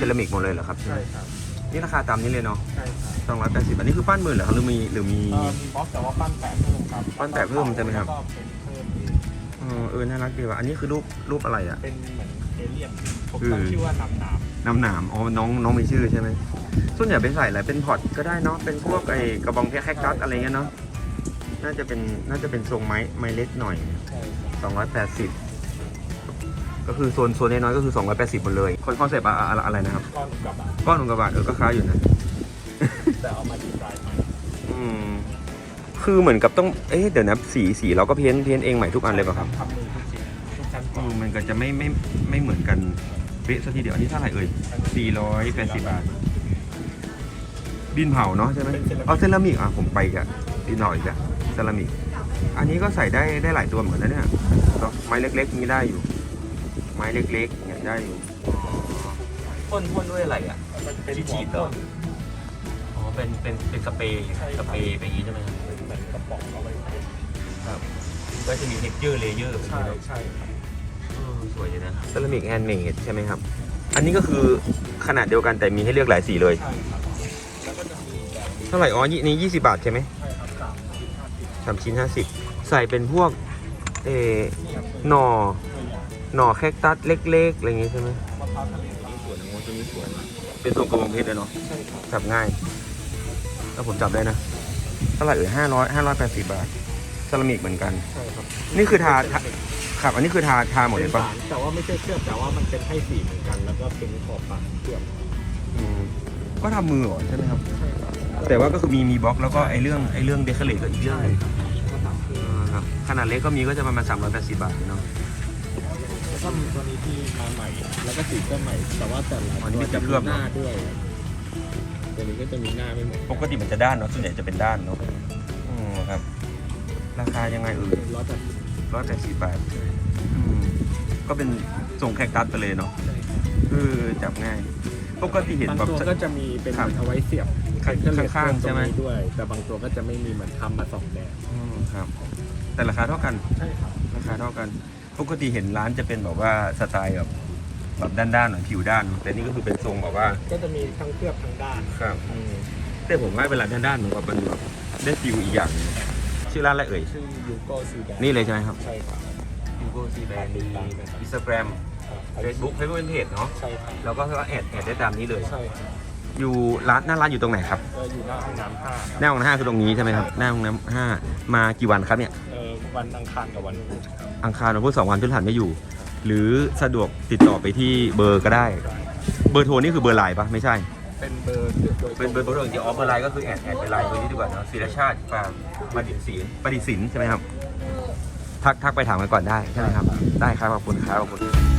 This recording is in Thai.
ซรามิกหมดเลยเหรอครับใช่ครับนี่ราคาตามนี้เลยเนาะใช่ครับสองร้อยแปดสิบอันนี้คือปั้นหมื่นเหรอครับหรือมีหรือมีมีบล็อกแต่ว่าปั้นแปะเพิ่มครับปั้นแปะเพิ่มใช่ไหมครับ แล้เป็นเพิ่มอีเออเออน่ารักดีว่ะอันนี้คือรูปรูปอะไรอะ เป็นเหมือนเอเลี่ยนผมตั้งชื่อว่าน้ำหนามน้ำหนามอ๋อน้องน้องมีชื่อใช่ไหมส่วนใหญ่ไปใส่อะไรเป็นพอร์ตก็ได้เนาะเป็นพวกไอ้กระบองเพชรแคคตัสอะไรเงี้ยเนาะน่าจะเป็นน่าจะเป็นทรงไม้ไม้เล็กหน่อยสองร้อยแปดสิบ ก็คือโซนโซนน้อยๆก็คือสองร้อยแปดสิบหมดเลยคนคอนเซปต์อะไรอะไรนะครับ ก้อนอุกกาบาตก้อนอุกกาบาตเออก็คล้ายอยู่นะ แต่เอามาดีไซน์ใหม่อืมคือเหมือนกับต้อง เอ๊ะเดี๋ยวนะสีสีเราก็เพ้นท์เพ้นท์เองใหม่ทุกอันเลยป่ะครับทำมือทุกชิ้นทุกชั้นตอือนมมันก็จะไม่ไม่ไม่เหมือนกันเป๊ะสักทีเดียวอันนี้เท่าไหร่เอ่ยสี่ร้อยแปดสิบบาท ดินเผาเนาะใช่ไหมเอาเซรามิกอะผมไปกับดินเผาอีกอะเซรามิก อันนี้ก็ใส่ได้ได้หลายตัวเหมือนกันนะเนี่ยเนอะไม้เล็กๆนี้ได้อยู่ ไม้เล็กๆเนี่ยได้อยู่พ่นพ่นด้วยอะไรอะมันเป็นฉีดๆเหรออ๋อเป็นเป็นเป็นสเปรย์สเปรย์ไปอย่างนี้ใช่ไหมครับเป็นเหมือนกระป๋องเอาไว้เป็นครับก็จะมีเท็กเจอร์เลเยอร์ใช่ใช่ครับสวยเลยนะเซรามิกแฮนด์เมดใช่ไหมครับ อันนี้ก็คือขนาดเดียวกันแต่มีให้เลือกหลายสีเลยใช่ครับแล้วก็จะมีแบบนี้เท่าไหร่อ๋อยี่นี่ยี่สิบาทใช่ไหมใช่ครับสามชิ้นห้าสิบสามชิ้นห้าสิบใส่เป็นพวกเออหน่อ หน่อแคคตัสเล็กๆอะไรอย่างงี้ใช่ไหมมะพร้าวทะเลตัวนี้สวยนะโมตัวนี้สวยนะเป็นทรงกระบองเพชรเลยเนาะใช่ครับจับง่ายแล้วผมจับได้นะเท่าไหร่เอ่ยห้าร้อยห้าร้อยแปดสิบบาทเซรามิกเหมือนกัน ใช่ครับนี่คือทาทาครับอันนี้คือทาทาหมดเป็เลนยปะสารแต่ว่าไม่ใช่เคลือบแต่ว่ามันเป็นให้สีเหมือนกัน แล้วก็เป็นขอบปากเคลือบอืมก็ทำมือเหรอใช่ไหมครับ ใช่ครับแต่ว่าก็คือมีมีบล็อกแล้วก็ไอเรื่องไอเรื่องเดคอเรทก็อีกเรื่องหนึง ก็ตามเคลือบอ่าครับขนาดเล็กก็มีก็จะประมาณ380บาทเนาะ แล้วก็มีตัวนี้ที่มาใหม่ แล้วก็สีก็ใหม่ แต่ว่าแต่ละอันนี้ตัวเป็นจะเคลืมีอบหเนอะน้าด้วยตัวนี้ก็จะมีหน้าไม่เหมือนปกติมันจะด้านเนาะส่วนใหญ่จะเป็นด้านเนาะอืมครับ ราคายังไงเอ่ยร้อยแต่ร้อยแปดสิบบาทอืมก็เป็นส่งแคคตัสไปเลยเนาะเออจับง่าย ปกติเห็นบางแบบ ตัวก็จะมีเป็นครับเหมือนเอาไว้เสียบข้างเป็นเครื่องข้างๆใช่ไหม ตรนี้ด้วย แต่บางตัวก็จะไม่มีเหมือนทำมาสองแบบอืมครับ แต่ราคาเท่ากัน ใช่ครับราคาเท่ากัน ปกติเห็นร้านจะเป็นแบบว่าสไตล์แบบแบบด้านๆหน่อยผิวด้าน แต่นี่ก็คือเป็นทรงแบบว่าก็จะมีทั้งเคลือบทั้งด้านครับแต่ผมว่าเวลาด้านๆมันก็เป็นแบบได้ฟิลอีกอย่างหนึงชื่อร้านอะไรเอ่ย ชื่อยูโกซีแบนนี่เลยใช่ไหมครับ ใช่ครับยูโกซีแบนมีตามเลยครับอินสตาแกรมเฟซบุ๊กเฟซบุ๊กเป็นเพจเนาะใช่ครับแล้วก็แอดแอดได้ตามนี้เลย ใช่ครับอยู่ร้านหน้าร้านอยู่ตรงไหนครับก็อยู่หน้าห้องน้ำห้าหน้าห้องน้ำห้าคือตรงนี้ใช่ไหมครับ หน้าห้องน้ำห้ามากี่วันครับเนี่ยเอ่อ วันอังคารกับวันพุธครับอังคารวันพุธสองวันพฤหัสไม่อยู่ หรือสะดวกติดต่อไปที่เบอร์ก็ได้ เบอร์โทรนี่คือเบอร์ไลน์ปะไม่ใช่ เป็นเบอร์โดยเป็นเบอร์โทรจริงๆอ๋อเบอร์ไลน์ก็คือแอดแอดเป็นไลน์เบอร์นี้ดีกว่าเนอะศิรชาติฟาร์มประดิษฐ์ศิลป์ประดิษฐ์ศิลป์ใช่ไหมครับ ทักทักไปถามกันก่อนได้ใช่ไหมครับ ได้ครับขอบคุณครับขอบคุณ